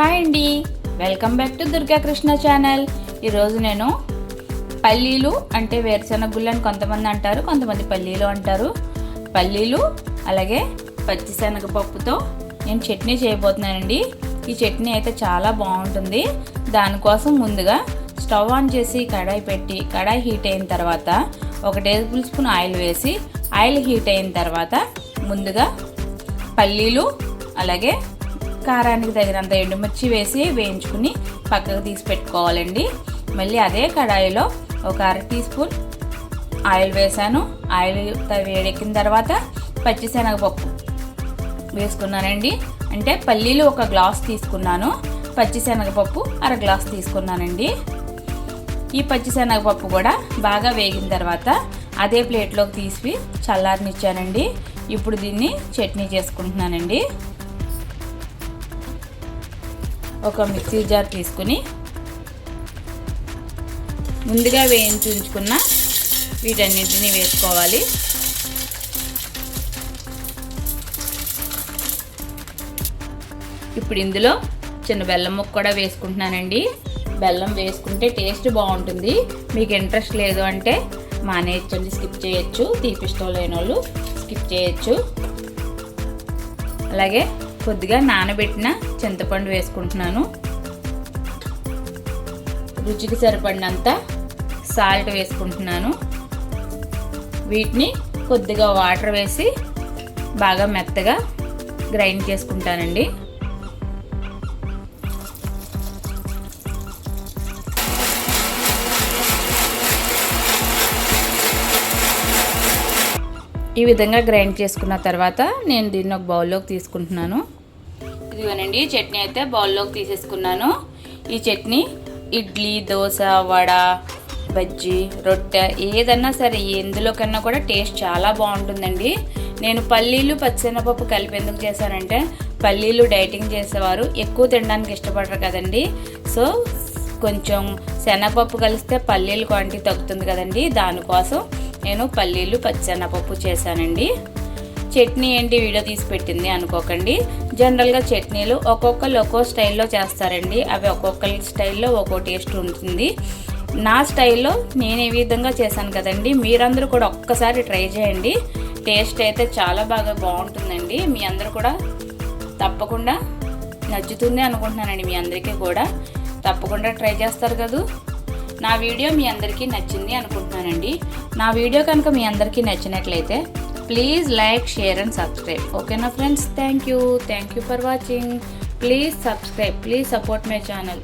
Hi అండి. Welcome back to Durga Krishna channel. ఈరోజు నేను పల్లీలు అంటే వేరుశెనగ గుళ్ళు అని కొంతమంది అంటారు కొంతమంది పల్లీలు అంటారు. పల్లీలు అలాగే పచ్చిశనగపప్పుతో నేను చట్నీ చేయబోతున్నానండి. ఈ చట్నీ అయితే చాలా బాగుంటుంది. దానికోసం ముందుగా స్టవ్ ఆన్ చేసి కడాయి పెట్టి కడాయి హీట్ అయిన తర్వాత ఒక టేబుల్ స్పూన్ ఆయిల్ వేసి ఆయిల్ హీట్ అయిన తర్వాత ముందుగా పల్లీలు అలాగే కారానికి తగినంత ఎండుమిర్చి వేసి వేయించుకుని పక్కకు తీసి పెట్టుకోవాలండి. మళ్ళీ అదే కడాయిలో ఒక అర టీ స్పూన్ ఆయిల్ వేసాను. ఆయిల్ వేడెక్కిన తర్వాత పచ్చిశనగపప్పు వేసుకున్నానండి. అంటే పల్లీలు ఒక గ్లాస్ తీసుకున్నాను. పచ్చిశనగపప్పు అర గ్లాస్ తీసుకున్నానండి. ఈ పచ్చిశనగపప్పు కూడా బాగా వేగిన తర్వాత అదే ప్లేట్లోకి తీసి చల్లారనిచ్చానండి. ఇప్పుడు దీన్ని చట్నీ చేసుకుంటున్నానండి. ఒక మిక్సీ జార్ తీసుకుని ముందుగా వేయించి ఉంచుకున్న వీటన్నింటినీ వేసుకోవాలి. ఇప్పుడు ఇందులో చిన్న బెల్లం ముక్క కూడా వేసుకుంటున్నానండి. బెల్లం వేసుకుంటే టేస్ట్ బాగుంటుంది. మీకు ఇంట్రెస్ట్ లేదు అంటే మానేయచ్చండి స్కిప్ చేయొచ్చు. తీపిష్టం లేని వాళ్ళు స్కిప్ చేయొచ్చు. అలాగే కొద్దిగా నానబెట్టిన చింతపండు వేసుకుంటున్నాను. రుచికి సరిపడినంత సాల్ట్ వేసుకుంటున్నాను. వీటిని కొద్దిగా వాటర్ వేసి బాగా మెత్తగా గ్రైండ్ చేసుకుంటానండి. ఈ విధంగా గ్రైండ్ చేసుకున్న తర్వాత నేను దీన్ని ఒక బౌల్లోకి తీసుకుంటున్నాను. ఇదిగోనండి చట్నీ అయితే బౌల్లోకి తీసేసుకున్నాను. ఈ చట్నీ ఇడ్లీ దోశ వడ బజ్జీ రొట్టె ఏదన్నా సరే ఎందులోకన్నా కూడా టేస్ట్ చాలా బాగుంటుందండి. నేను పల్లీలు పచ్చెనపప్పు కలిపి ఎందుకు చేశానంటే పల్లీలు డైటింగ్ చేసేవారు ఎక్కువ తినడానికి ఇష్టపడరు కదండి. సో కొంచెం శనగపప్పు కలిస్తే పల్లీలు క్వాంటిటీ తగ్గుతుంది కదండి. దానికోసం నేను పల్లీలు పచ్చెనగపప్పు చేశానండి. చట్నీ ఏంటి వీడియో తీసి పెట్టింది అనుకోకండి. జనరల్గా చట్నీలు ఒక్కొక్కరు ఒక్కో స్టైల్లో చేస్తారండి. అవి ఒక్కొక్కరి స్టైల్లో ఒక్కో టేస్ట్ ఉంటుంది. నా స్టైల్లో నేను ఏ విధంగా చేశాను కదండి. మీరందరూ కూడా ఒక్కసారి ట్రై చేయండి. టేస్ట్ అయితే చాలా బాగా బాగుంటుందండి. మీ అందరూ కూడా తప్పకుండా నచ్చుతుంది అనుకుంటున్నానండి మీ అందరికీ కూడా. తప్పకుండా ట్రై చేస్తారు కదా. నా వీడియో మీ అందరికీ నచ్చింది అనుకుంటున్నానండి. నా వీడియో కనుక మీ అందరికీ నచ్చినట్లయితే please like share and subscribe. ఓకేనా friends? Thank you. Thank you for watching. Please subscribe. Please support my channel.